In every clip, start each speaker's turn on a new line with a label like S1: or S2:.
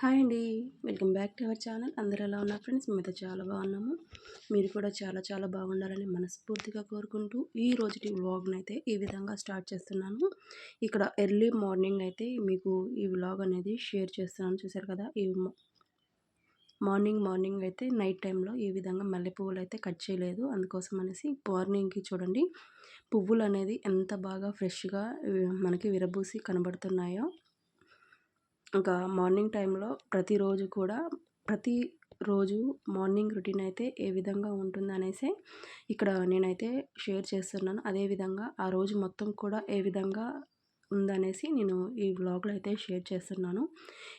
S1: Hi అండి. Welcome back to our channel. అందరూ ఎలా ఉన్నారు ఫ్రెండ్స్? మేమైతే చాలా బాగున్నాము. మీరు కూడా చాలా చాలా బాగుండాలని మనస్ఫూర్తిగా కోరుకుంటూ ఈ రోజుటి వ్లాగ్ని అయితే ఈ విధంగా స్టార్ట్ చేస్తున్నాను. ఇక్కడ ఎర్లీ మార్నింగ్ అయితే మీకు ఈ వ్లాగ్ అనేది షేర్ చేస్తున్నాను. చూసారు కదా? ఈ మార్నింగ్ మార్నింగ్ అయితే నైట్ టైంలో ఈ విధంగా మల్లె పువ్వులు అయితే కట్ చేయలేదు. అందుకోసం అనేసి మార్నింగ్కి చూడండి. పువ్వులు అనేది ఎంత బాగా ఫ్రెష్గా మనకి విరబూసి కనబడుతున్నాయో ఇంకా మార్నింగ్ టైంలో ప్రతిరోజు కూడా ప్రతి రోజు మార్నింగ్ రొటీన్ అయితే ఏ విధంగా ఉంటుందనేసి ఇక్కడ నేనైతే షేర్ చేస్తున్నాను. అదేవిధంగా ఆ రోజు మొత్తం కూడా ఏ విధంగా ఉందనేసి నేను ఈ వ్లాగ్లో అయితే షేర్ చేస్తున్నాను.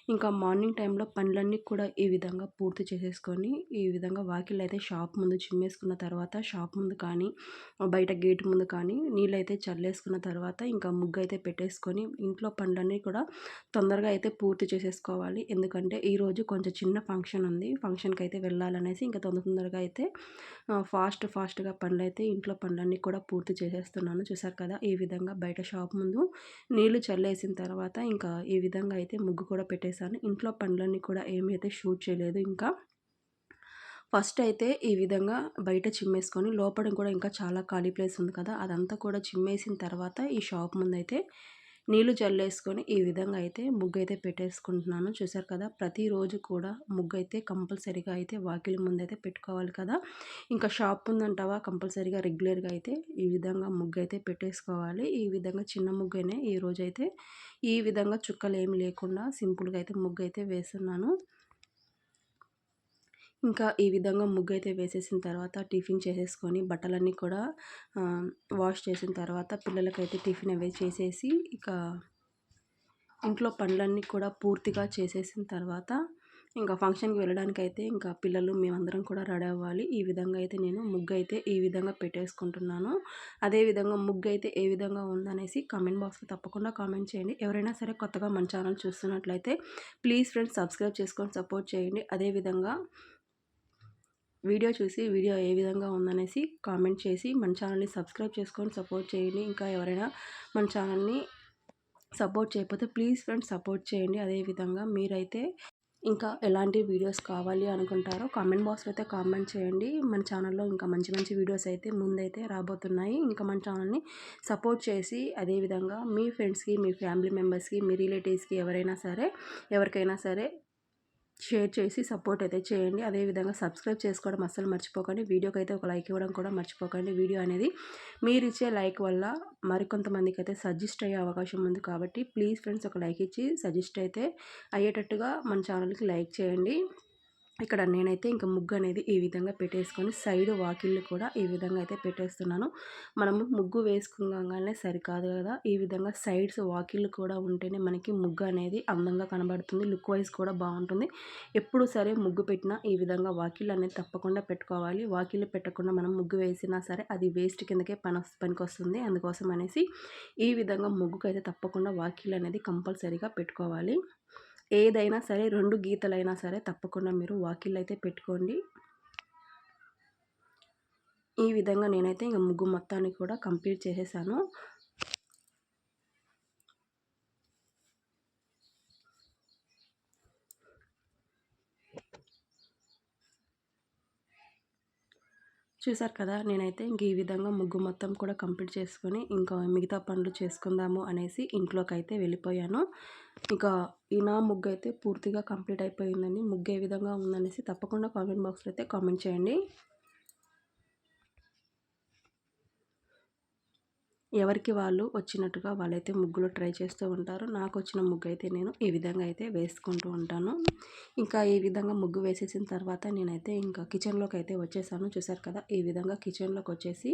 S1: ఇంకా మార్నింగ్ టైంలో పనులన్నీ కూడా ఈ విధంగా పూర్తి చేసేసుకొని ఈ విధంగా వాకిల్ అయితే షాప్ ముందు చిమ్మేసుకున్న తర్వాత షాప్ ముందు కానీ బయట గేట్ ముందు కానీ నీళ్ళు అయితే చల్లేసుకున్న తర్వాత ఇంకా ముగ్గు అయితే పెట్టేసుకొని ఇంట్లో పనులన్నీ కూడా తొందరగా అయితే పూర్తి చేసేసుకోవాలి. ఎందుకంటే ఈరోజు కొంచెం చిన్న ఫంక్షన్ ఉంది. ఫంక్షన్కి అయితే వెళ్ళాలనేసి ఇంకా తొందర తొందరగా అయితే ఫాస్ట్ ఫాస్ట్గా పనులు అయితే ఇంట్లో పనులన్నీ కూడా పూర్తి చేసేస్తున్నాను. చూసారు కదా? ఈ విధంగా బయట షాప్ ముందు నీళ్ళు చల్లేసిన తర్వాత ఇంకా ఈ విధంగా అయితే ముగ్గు కూడా పెట్టేశాను. ఇంట్లో పనులన్నీ కూడా ఏమైతే షూట్ చేయలేదు. ఇంకా ఫస్ట్ అయితే ఈ విధంగా బయట చిమ్మేసుకొని లోపల కూడా ఇంకా చాలా ఖాళీ ప్లేస్ ఉంది కదా అదంతా కూడా చిమ్మేసిన తర్వాత ఈ షాప్ ముందు అయితే నీళ్ళు చల్లేసుకొని ఈ విధంగా అయితే ముగ్గు అయితే పెట్టేసుకుంటున్నాను. చూసారు కదా ప్రతిరోజు కూడా ముగ్గు అయితే కంపల్సరీగా అయితే వాకిలి ముందైతే పెట్టుకోవాలి కదా. ఇంకా షాప్ ఉందంటావా కంపల్సరీగా రెగ్యులర్గా అయితే ఈ విధంగా ముగ్గు అయితే పెట్టేసుకోవాలి. ఈ విధంగా చిన్న ముగ్గనే ఈ అయితే ఈ విధంగా చుక్కలు ఏమి లేకుండా సింపుల్గా అయితే ముగ్గు అయితే వేస్తున్నాను. ఇంకా ఈ విధంగా ముగ్గు అయితే వేసేసిన తర్వాత టిఫిన్ చేసేసుకొని బట్టలన్నీ కూడా వాష్ చేసిన తర్వాత పిల్లలకైతే టిఫిన్ అవి చేసేసి ఇక ఇంట్లో పనులన్నీ కూడా పూర్తిగా చేసేసిన తర్వాత ఇంకా ఫంక్షన్కి వెళ్ళడానికి అయితే ఇంకా పిల్లలు మేమందరం కూడా రెడీ అవ్వాలి. ఈ విధంగా అయితే నేను ముగ్గు అయితే ఈ విధంగా పెట్టేసుకుంటున్నాను. అదేవిధంగా ముగ్గు అయితే ఏ విధంగా ఉందనేసి కామెంట్ బాక్స్లో తప్పకుండా కామెంట్ చేయండి. ఎవరైనా సరే కొత్తగా మన ఛానల్ చూస్తున్నట్లయితే ప్లీజ్ ఫ్రెండ్స్ సబ్స్క్రైబ్ చేసుకొని సపోర్ట్ చేయండి. అదేవిధంగా వీడియో చూసి వీడియో ఏ విధంగా ఉందనేసి కామెంట్ చేసి మన ఛానల్ని సబ్స్క్రైబ్ చేసుకొని సపోర్ట్ చేయండి. ఇంకా ఎవరైనా మన ఛానల్ని సపోర్ట్ చేయకపోతే ప్లీజ్ ఫ్రెండ్స్ సపోర్ట్ చేయండి. అదేవిధంగా మీరైతే ఇంకా ఎలాంటి వీడియోస్ కావాలి అనుకుంటారో కామెంట్ బాక్స్లో అయితే కామెంట్ చేయండి. మన ఛానల్లో ఇంకా మంచి మంచి వీడియోస్ అయితే ముందైతే రాబోతున్నాయి. ఇంకా మన ఛానల్ని సపోర్ట్ చేసి అదేవిధంగా మీ ఫ్రెండ్స్కి మీ ఫ్యామిలీ మెంబర్స్కి మీ రిలేటివ్స్కి ఎవరైనా సరే ఎవరికైనా సరే షేర్ చేసి సపోర్ట్ అయితే చేయండి. అదేవిధంగా సబ్స్క్రైబ్ చేసుకోవడం అస్సలు మర్చిపోకండి. వీడియోకి అయితే ఒక లైక్ ఇవ్వడం కూడా మర్చిపోకండి. వీడియో అనేది మీరు ఇచ్చే లైక్ వల్ల మరికొంతమందికి అయితే సజెస్ట్ అయ్యే అవకాశం ఉంది కాబట్టి ప్లీజ్ ఫ్రెండ్స్ ఒక లైక్ ఇచ్చి సజెస్ట్ అయితే అయ్యేటట్టుగా మన ఛానల్కి లైక్ చేయండి. ఇక్కడ నేనైతే ఇంకా ముగ్గు అనేది ఈ విధంగా పెట్టేసుకొని సైడ్ వాకిళ్ళు కూడా ఈ విధంగా అయితే పెట్టేస్తున్నాను. మనము ముగ్గు వేసుకుంగానే సరికాదు కదా. ఈ విధంగా సైడ్స్ వాకిళ్ళు కూడా ఉంటేనే మనకి ముగ్గు అనేది అందంగా కనబడుతుంది. లుక్ వైజ్ కూడా బాగుంటుంది. ఎప్పుడు సరే ముగ్గు పెట్టినా ఈ విధంగా వాకిళ్ళు అనేది తప్పకుండా పెట్టుకోవాలి. వాకిళ్ళు పెట్టకుండా మనం ముగ్గు వేసినా సరే అది వేస్ట్ కిందకే పని పనికి వస్తుంది అందుకోసం అనేసి ఈ విధంగా ముగ్గుకు అయితే తప్పకుండా వాకిళ్ళు అనేది కంపల్సరీగా పెట్టుకోవాలి. ఏదైనా సరే రెండు గీతలైనా సరే తప్పకుండా మీరు వాకిళ్ళు అయితే పెట్టుకోండి. ఈ విధంగా నేనైతే ఇంకా ముగ్గు మొత్తాన్ని కూడా కంప్లీట్ చేసేసాను. చూసారు కదా నేనైతే ఇంక ఈ విధంగా ముగ్గు మొత్తం కూడా కంప్లీట్ చేసుకొని ఇంకా మిగతా పనులు చేసుకుందాము అనేసి ఇంట్లోకి అయితే వెళ్ళిపోయాను. ఇంకా ఈ నా ముగ్గు అయితే పూర్తిగా కంప్లీట్ అయిపోయిందని ముగ్గు ఏ విధంగా ఉందనేసి తప్పకుండా కామెంట్ బాక్స్లో అయితే కామెంట్ చేయండి. ఎవరికి వాళ్ళు వచ్చినట్టుగా వాళ్ళైతే ముగ్గులు ట్రై చేస్తూ ఉంటారు. నాకు వచ్చిన ముగ్గు అయితే నేను ఈ విధంగా అయితే వేసుకుంటూ ఉంటాను. ఇంకా ఈ విధంగా ముగ్గు వేసేసిన తర్వాత నేనైతే ఇంకా కిచెన్లోకి అయితే వచ్చేసాను. చూసారు కదా ఈ విధంగా కిచెన్లోకి వచ్చేసి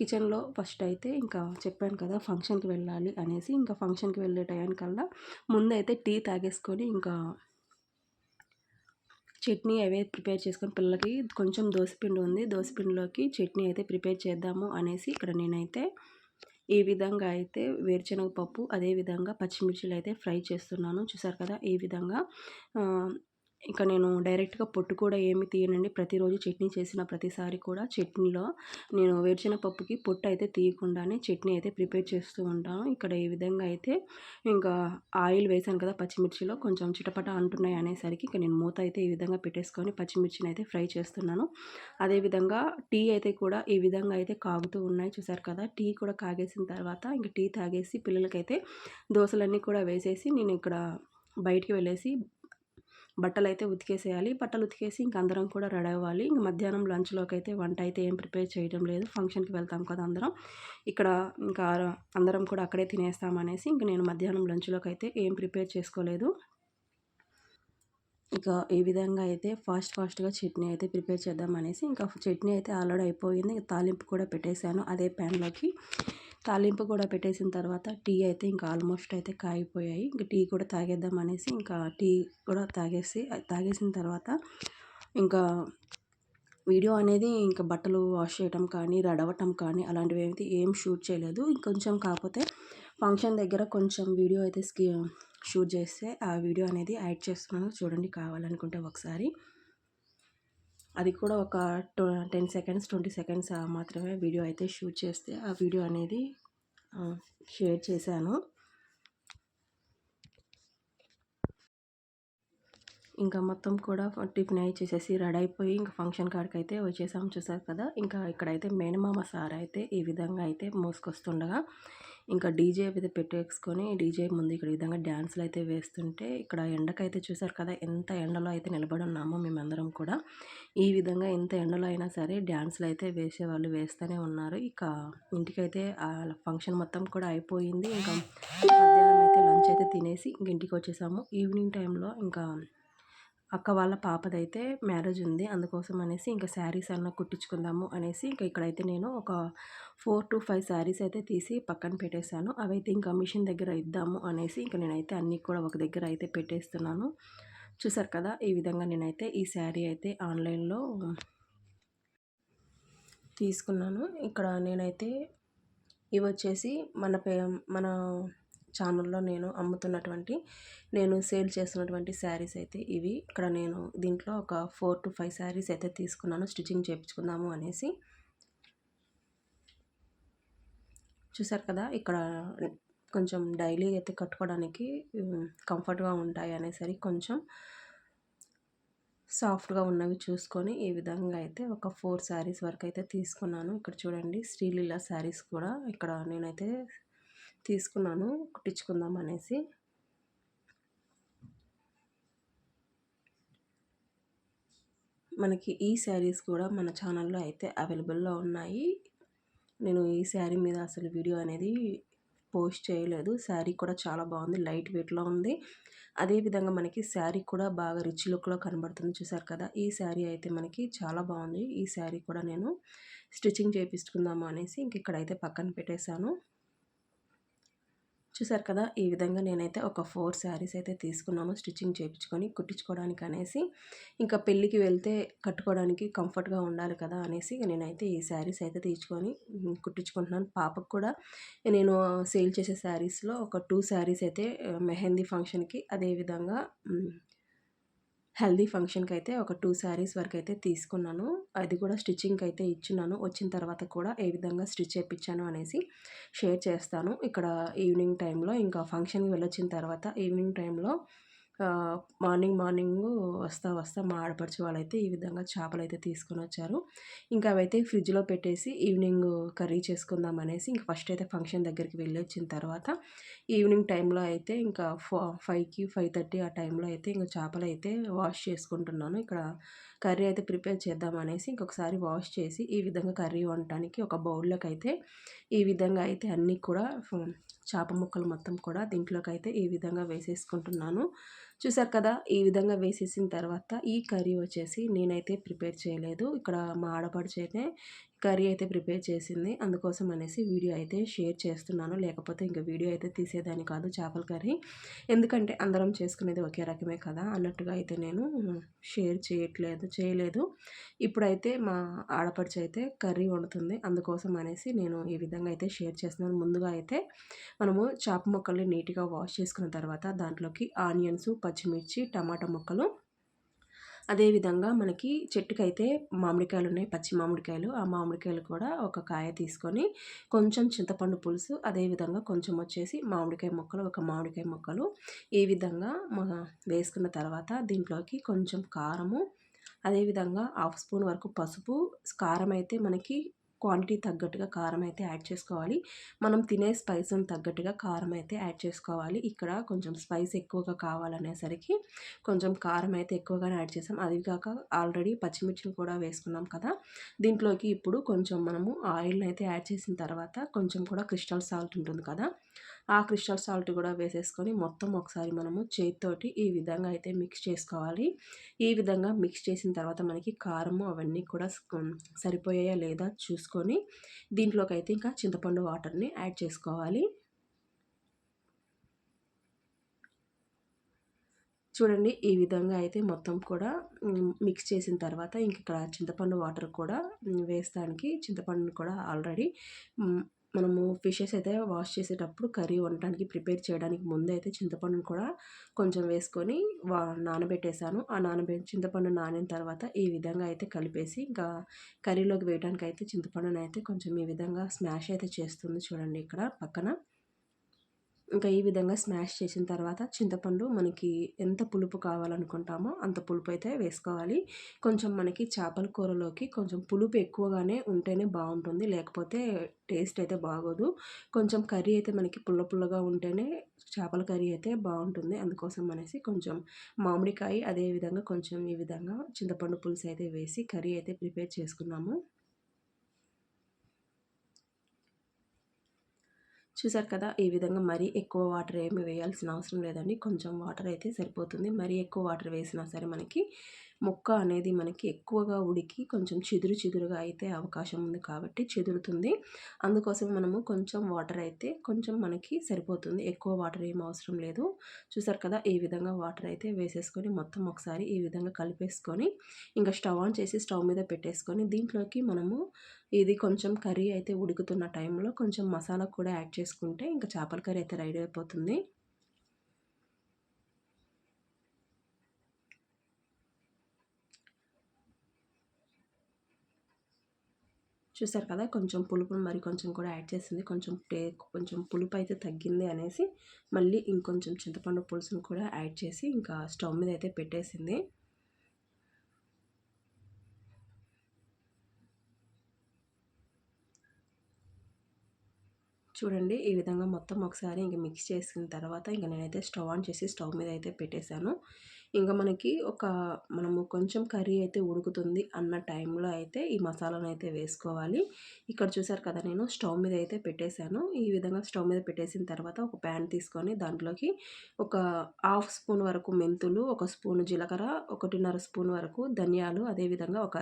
S1: కిచెన్లో ఫస్ట్ అయితే ఇంకా చెప్పాను కదా ఫంక్షన్కి వెళ్ళాలి అనేసి ఇంకా ఫంక్షన్కి వెళ్ళే టయానికల్లా ముందైతే టీ తాగేసుకొని ఇంకా చట్నీ అవే ప్రిపేర్ చేసుకొని పిల్లలకి కొంచెం దోసపిండి ఉంది. దోసపిండిలోకి చట్నీ అయితే ప్రిపేర్ చేద్దాము అనేసి ఇక్కడ నేనైతే ఈ విధంగా అయితే వేరుశనగ పప్పు అదేవిధంగా పచ్చిమిర్చిలు అయితే ఫ్రై చేస్తున్నాను. చూసారు కదా? ఈ విధంగా ఇక నేను డైరెక్ట్గా పొట్టు కూడా ఏమి తీయనండి. ప్రతిరోజు చట్నీ చేసిన ప్రతిసారి కూడా చట్నీలో నేను వేరుచిన పప్పుకి పొట్టు అయితే తీయకుండానే చట్నీ అయితే ప్రిపేర్ చేస్తూ ఉంటాను. ఇక్కడ ఈ విధంగా అయితే ఇంకా ఆయిల్ వేసాను కదా పచ్చిమిర్చిలో కొంచెం చిటపట అంటున్నాయి అనేసరికి ఇంకా నేను మూత అయితే ఈ విధంగా పెట్టేసుకొని పచ్చిమిర్చిని అయితే ఫ్రై చేస్తున్నాను. అదేవిధంగా టీ అయితే కూడా ఈ విధంగా అయితే కాగుతూ ఉన్నాయి. చూసారు కదా టీ కూడా కాగేసిన తర్వాత ఇంకా టీ తాగేసి పిల్లలకైతే దోశలన్నీ కూడా వేసేసి నేను ఇక్కడ బయటికి వెళ్ళేసి బట్టలు అయితే ఉతికేసేయాలి. బట్టలు ఉతికేసి ఇంక అందరం కూడా రెడీ అవ్వాలి. ఇంక మధ్యాహ్నం లంచ్లోకి అయితే వంట అయితే ఏం ప్రిపేర్ చేయడం లేదు. ఫంక్షన్కి వెళ్తాం కదా అందరం. ఇక్కడ ఇంకా అందరం కూడా అక్కడే తినేస్తామనేసి ఇంక నేను మధ్యాహ్నం లంచ్లోకి అయితే ఏం ప్రిపేర్ చేసుకోలేదు. ఇక ఈ విధంగా అయితే ఫాస్ట్ ఫాస్ట్గా చట్నీ అయితే ప్రిపేర్ చేద్దాం అనేసి ఇంకా చట్నీ అయితే ఆల్రెడీ అయిపోయింది. తాలింపు కూడా పెట్టేశాను అదే ప్యాన్లోకి. తాలింపు కూడా పెట్టేసిన తర్వాత టీ అయితే ఇంకా ఆల్మోస్ట్ అయితే కాగిపోయాయి. ఇంకా టీ కూడా తాగేద్దాం అనేసి ఇంకా టీ కూడా తాగేసి తాగేసిన తర్వాత ఇంకా వీడియో అనేది ఇంకా బట్టలు వాష్ చేయటం కానీ రడవటం కానీ అలాంటివి అయితే ఏం షూట్ చేయలేదు. ఇంకొంచెం కాకపోతే ఫంక్షన్ దగ్గర కొంచెం వీడియో అయితే స్కి షూట్ చేస్తే ఆ వీడియో అనేది యాడ్ చేస్తున్నాను. చూడండి కావాలనుకుంటే ఒకసారి. అది కూడా ఒక టెన్ సెకండ్స్ ట్వంటీ సెకండ్స్ మాత్రమే వీడియో అయితే షూట్ చేస్తే ఆ వీడియో అనేది షేర్ చేశాను. ఇంకా మొత్తం కూడా టిఫిన్ అయి చేసేసి రెడీ అయిపోయి ఇంకా ఫంక్షన్ కాడికి అయితే వచ్చేసాము చూసారు కదా. ఇంకా ఇక్కడైతే మేనమామ సార్ అయితే ఈ విధంగా అయితే మోసుకొస్తుండగా ఇంకా డీజే అయితే పెట్టేసుకొని డీజే ముందు ఇక్కడ విధంగా డ్యాన్సులు అయితే వేస్తుంటే ఇక్కడ ఎండకైతే చూసారు కదా ఎంత ఎండలో అయితే నిలబడి ఉన్నామో మేమందరం కూడా. ఈ విధంగా ఎంత ఎండలో అయినా సరే డ్యాన్సులు అయితే వేసేవాళ్ళు వేస్తూనే ఉన్నారు. ఇక ఇంటికైతే ఫంక్షన్ మొత్తం కూడా అయిపోయింది. ఇంకా మధ్యాహ్నం అయితే లంచ్ అయితే తినేసి ఇంక ఇంటికి వచ్చేసాము. ఈవినింగ్ టైంలో ఇంకా అక్క వాళ్ళ పాపదైతే మ్యారేజ్ ఉంది. అందుకోసం అనేసి ఇంకా శారీస్ అన్న కుట్టించుకుందాము అనేసి ఇంకా ఇక్కడైతే నేను ఒక ఫోర్ టు ఫైవ్ శారీస్ అయితే తీసి పక్కన పెట్టేశాను. అవైతే ఇంకా మిషన్ దగ్గర ఇద్దాము అనేసి ఇంకా నేనైతే అన్నీ కూడా ఒక దగ్గర అయితే పెట్టేస్తున్నాను. చూసారు కదా ఈ విధంగా నేనైతే ఈ శారీ అయితే ఆన్లైన్లో తీసుకున్నాను. ఇక్కడ నేనైతే ఇవి వచ్చేసి మన పే మన ఛానల్లో నేను అమ్ముతున్నటువంటి నేను సేల్ చేస్తున్నటువంటి శారీస్ అయితే ఇవి. ఇక్కడ నేను దీంట్లో ఒక ఫోర్ టు ఫైవ్ శారీస్ అయితే తీసుకున్నాను. స్టిచ్చింగ్ చేయించుకుందాము అనేసి. చూసారు కదా ఇక్కడ కొంచెం డైలీ అయితే కట్టుకోవడానికి కంఫర్ట్గా ఉంటాయి అనేసరికి కొంచెం సాఫ్ట్గా ఉన్నవి చూసుకొని ఈ విధంగా అయితే ఒక ఫోర్ శారీస్ వరకు అయితే తీసుకున్నాను. ఇక్కడ చూడండి శ్రీలీల శారీస్ కూడా. ఇక్కడ నేనైతే తీసుకున్నాను కుట్టించుకుందాం అనేసి. మనకి ఈ శారీస్ కూడా మన ఛానల్లో అయితే అవైలబుల్లో ఉన్నాయి. నేను ఈ శారీ మీద అసలు వీడియో అనేది పోస్ట్ చేయలేదు. శారీ కూడా చాలా బాగుంది లైట్ వెయిట్లో ఉంది. అదేవిధంగా మనకి శారీ కూడా బాగా రిచ్ లుక్లో కనబడుతుంది చూసారు కదా. ఈ శారీ అయితే మనకి చాలా బాగుంది. ఈ శారీ కూడా నేను స్టిచ్చింగ్ చేయించుకుందాము అనేసి ఇంక ఇక్కడైతే పక్కన పెట్టేశాను. చూసారు కదా ఈ విధంగా నేనైతే ఒక ఫోర్ శారీస్ అయితే తీసుకున్నాను. స్టిచ్చింగ్ చేయించుకొని కుట్టించుకోవడానికి అనేసి ఇంకా పెళ్ళికి వెళ్తే కట్టుకోవడానికి కంఫర్ట్గా ఉండాలి కదా అనేసి నేనైతే ఈ శారీస్ అయితే తీసుకొని కుట్టించుకుంటున్నాను. పాపకు కూడా నేను సేల్ చేసే శారీస్లో ఒక టూ శారీస్ అయితే మెహందీ ఫంక్షన్కి అదేవిధంగా హెల్దీ ఫంక్షన్కి అయితే ఒక టూ శారీస్ వరకు అయితే తీసుకున్నాను. అది కూడా స్టిచ్చింగ్కి అయితే ఇచ్చున్నాను. వచ్చిన తర్వాత కూడా ఏ విధంగా స్టిచ్ చేయించాను అనేసి షేర్ చేస్తాను. ఇక్కడ ఈవినింగ్ టైంలో ఇంకా ఫంక్షన్కి వెళ్ళొచ్చిన తర్వాత ఈవినింగ్ టైంలో మార్నింగ్ మార్నింగ్ వస్తా వస్తా మా ఆడపడుచు వాళ్ళైతే ఈ విధంగా చేపలు అయితే తీసుకొని వచ్చారు ఇంకా అవైతే ఫ్రిడ్జ్లో పెట్టేసి ఈవినింగ్ కర్రీ చేసుకుందాం అనేసి ఇంకా ఫస్ట్ అయితే ఫంక్షన్ దగ్గరికి వెళ్ళి వచ్చిన తర్వాత ఈవినింగ్ టైంలో అయితే ఇంకా ఫైవ్కి ఫైవ్ థర్టీ ఆ టైంలో అయితే ఇంకా చేపలు అయితే వాష్ చేసుకుంటున్నాను. ఇక్కడ కర్రీ అయితే ప్రిపేర్ చేద్దాం అనేసి ఇంకొకసారి వాష్ చేసి ఈ విధంగా కర్రీ వండటానికి ఒక బౌల్లోకి అయితే ఈ విధంగా అయితే అన్నీ కూడా చేప ముక్కలు మొత్తం కూడా దీంట్లోకి అయితే ఈ విధంగా వేసేసుకుంటున్నాను. చూసారు కదా ఈ విధంగా వేసేసిన తర్వాత ఈ కర్రీ వచ్చేసి నేనైతే ప్రిపేర్ చేయలేదు. ఇక్కడ మా ఆడపడుచు కర్రీ అయితే ప్రిపేర్ చేసింది. అందుకోసం అనేసి వీడియో అయితే షేర్ చేస్తున్నాను. లేకపోతే ఇంకా వీడియో అయితే తీసేదాన్ని కాదు చేపల కర్రీ. ఎందుకంటే అందరం చేసుకునేది ఒకే రకమే కదా. అన్నట్టుగా అయితే నేను షేర్ చేయట్లేదు చేయలేదు. ఇప్పుడైతే మా ఆడపడిచి అయితే కర్రీ వండుతుంది. అందుకోసం అనేసి నేను ఈ విధంగా అయితే షేర్ చేస్తున్నాను. ముందుగా అయితే మనము చేప ముక్కల్ని నీట్గా వాష్ చేసుకున్న తర్వాత దాంట్లోకి ఆనియన్స్ పచ్చిమిర్చి టమాటా ముక్కలు అదేవిధంగా మనకి చెట్టుకైతే మామిడికాయలు ఉన్నాయి పచ్చి మామిడికాయలు. ఆ మామిడికాయలు కూడా ఒక కాయ తీసుకొని కొంచెం చింతపండు పులుసు అదేవిధంగా కొంచెం వచ్చేసి మామిడికాయ ముక్కలు ఒక మామిడికాయ ముక్కలు. ఈ విధంగా వేసుకున్న తర్వాత దీంట్లోకి కొంచెం కారము అదేవిధంగా హాఫ్ స్పూన్ వరకు పసుపు కారం అయితే మనకి క్వాంటిటీ తగ్గట్టుగా కారం అయితే యాడ్ చేసుకోవాలి. మనం తినే స్పైస్ని తగ్గట్టుగా కారం అయితే యాడ్ చేసుకోవాలి. ఇక్కడ కొంచెం స్పైస్ ఎక్కువగా కావాలనేసరికి కొంచెం కారం అయితే ఎక్కువగానే యాడ్ చేసాం. అది కాక ఆల్రెడీ పచ్చిమిర్చిని కూడా వేసుకున్నాం కదా. దీంట్లోకి ఇప్పుడు కొంచెం మనము ఆయిల్ని అయితే యాడ్ చేసిన తర్వాత కొంచెం కూడా క్రిస్టల్ సాల్ట్ ఉంటుంది కదా. ఆ క్రిస్టల్ సాల్ట్ కూడా వేసేసుకొని మొత్తం ఒకసారి మనము చేతితోటి ఈ విధంగా అయితే మిక్స్ చేసుకోవాలి. ఈ విధంగా మిక్స్ చేసిన తర్వాత మనకి కారము అవన్నీ కూడా సరిపోయాయా లేదా చూసుకొని దీంట్లోకి అయితే ఇంకా చింతపండు వాటర్ని యాడ్ చేసుకోవాలి. చూడండి ఈ విధంగా అయితే మొత్తం కూడా మిక్స్ చేసిన తర్వాత ఇంక ఇక్కడ చింతపండు వాటర్ కూడా వేస్తానికి చింతపండుని కూడా ఆల్రెడీ మనము ఫిషెస్ అయితే వాష్ చేసేటప్పుడు కర్రీ వండటానికి ప్రిపేర్ చేయడానికి ముందు అయితే చింతపండును కూడా కొంచెం వేసుకొని వా నానబెట్టేశాను. ఆ నానబె చింతపండు నానిన తర్వాత ఈ విధంగా అయితే కలిపేసి ఇంకా కర్రీలోకి వేయడానికి అయితే చింతపండుని అయితే కొంచెం ఈ విధంగా స్మాష్ అయితే చేస్తుంది చూడండి ఇక్కడ పక్కన. ఇంకా ఈ విధంగా స్మాష్ చేసిన తర్వాత చింతపండు మనకి ఎంత పులుపు కావాలనుకుంటామో అంత పులుపు అయితే వేసుకోవాలి. కొంచెం మనకి చేపల కూరలోకి కొంచెం పులుపు ఎక్కువగానే ఉంటేనే బాగుంటుంది. లేకపోతే టేస్ట్ అయితే బాగోదు. కొంచెం కర్రీ అయితే మనకి పుల్ల పుల్లగా ఉంటేనే చేపల కర్రీ అయితే బాగుంటుంది. అందుకోసం అనేసి కొంచెం మామిడికాయ అదే విధంగా కొంచెం ఈ విధంగా చింతపండు పులుసు అయితే వేసి కర్రీ అయితే ప్రిపేర్ చేసుకున్నాము. చూసారు కదా ఈ విధంగా మరీ ఎక్కువ వాటర్ ఏమి వేయాల్సిన అవసరం లేదండి. కొంచెం వాటర్ అయితే సరిపోతుంది. మరీ ఎక్కువ వాటర్ వేసినా సరే మనకి మొక్క అనేది మనకి ఎక్కువగా ఉడికి కొంచెం చిదురు చిదురుగా అయితే అవకాశం ఉంది కాబట్టి చెదురుతుంది. అందుకోసం మనము కొంచెం వాటర్ అయితే కొంచెం మనకి సరిపోతుంది. ఎక్కువ వాటర్ ఏం అవసరం లేదు. చూసారు కదా ఈ విధంగా వాటర్ అయితే వేసేసుకొని మొత్తం ఒకసారి ఈ విధంగా కలిపేసుకొని ఇంకా స్టవ్ ఆన్ చేసి స్టవ్ మీద పెట్టేసుకొని దీంట్లోకి మనము ఇది కొంచెం కర్రీ అయితే ఉడుకుతున్న టైంలో కొంచెం మసాలా కూడా యాడ్ చేసుకుంటే ఇంకా చేపల కర్రీ అయితే రెడీ అయిపోతుంది. చూసారు కదా కొంచెం పులుపును మరి కొంచెం కూడా యాడ్ చేసింది. కొంచెం టే కొంచెం పులుపు అయితే తగ్గింది అనేసి మళ్ళీ ఇంకొంచెం చింతపండు పులుసును కూడా యాడ్ చేసి ఇంకా స్టవ్ మీద అయితే పెట్టేసింది. చూడండి ఈ విధంగా మొత్తం ఒకసారి ఇంక మిక్స్ చేసిన తర్వాత ఇంక నేనైతే స్టవ్ ఆన్ చేసి స్టవ్ మీద అయితే పెట్టేశాను. ఇంకా మనకి ఒక మనము కొంచెం కర్రీ అయితే ఉడుకుతుంది అన్న టైంలో అయితే ఈ మసాలాను అయితే వేసుకోవాలి. ఇక్కడ చూసారు కదా నేను స్టవ్ మీద అయితే పెట్టేశాను. ఈ విధంగా స్టవ్ మీద పెట్టేసిన తర్వాత ఒక ప్యాన్ తీసుకొని దాంట్లోకి ఒక హాఫ్ స్పూన్ వరకు మెంతులు ఒక స్పూన్ జీలకర్ర ఒకటిన్నర స్పూన్ వరకు ధనియాలు అదేవిధంగా ఒక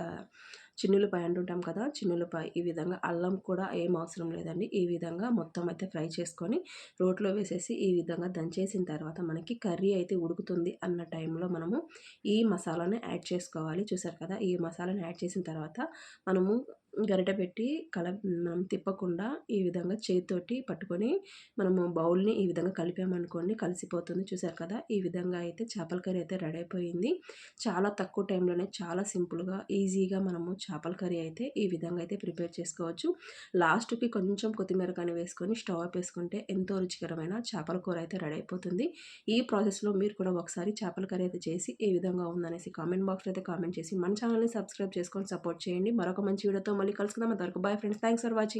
S1: చిన్నులపాయ అంటుంటాం కదా చిన్నులపాయ ఈ విధంగా అల్లం కూడా ఏం అవసరం లేదండి. ఈ విధంగా మొత్తం అయితే ఫ్రై చేసుకొని రోట్లో వేసేసి ఈ విధంగా దంచేసిన తర్వాత మనకి కర్రీ అయితే ఉడుకుతుంది అన్న టైంలో మనము ఈ మసాలాని యాడ్ చేసుకోవాలి. చూసారు కదా ఈ మసాలాని యాడ్ చేసిన తర్వాత మనము గరిట పెట్టి కల మనం తిప్పకుండా ఈ విధంగా చేతితోటి పట్టుకొని మనము బౌల్ని ఈ విధంగా కలిపామనుకోండి కలిసిపోతుంది. చూసారు కదా ఈ విధంగా అయితే చేపల కర్రీ అయితే రెడీ అయిపోయింది. చాలా తక్కువ టైంలోనే చాలా సింపుల్గా ఈజీగా మనము చేపల కర్రీ అయితే ఈ విధంగా అయితే ప్రిపేర్ చేసుకోవచ్చు. లాస్ట్కి కొంచెం కొత్తిమీర కానీ వేసుకొని స్టవ్ ఆఫ్ వేసుకుంటే ఎంతో రుచికరమైన చేపల కూర అయితే రెడీ అయిపోతుంది. ఈ ప్రాసెస్లో మీరు కూడా ఒకసారి చేపల కర్రీ అయితే చేసి ఏ విధంగా ఉందనేసి కామెంట్ బాక్స్లో అయితే కామెంట్ చేసి మన ఛానల్ని సబ్స్క్రైబ్ చేసుకొని సపోర్ట్ చేయండి. మరొక మంచి వీడియోతో మళ్ళీ కలుసుకుందాం అంతవరకు bye friends thanks for watching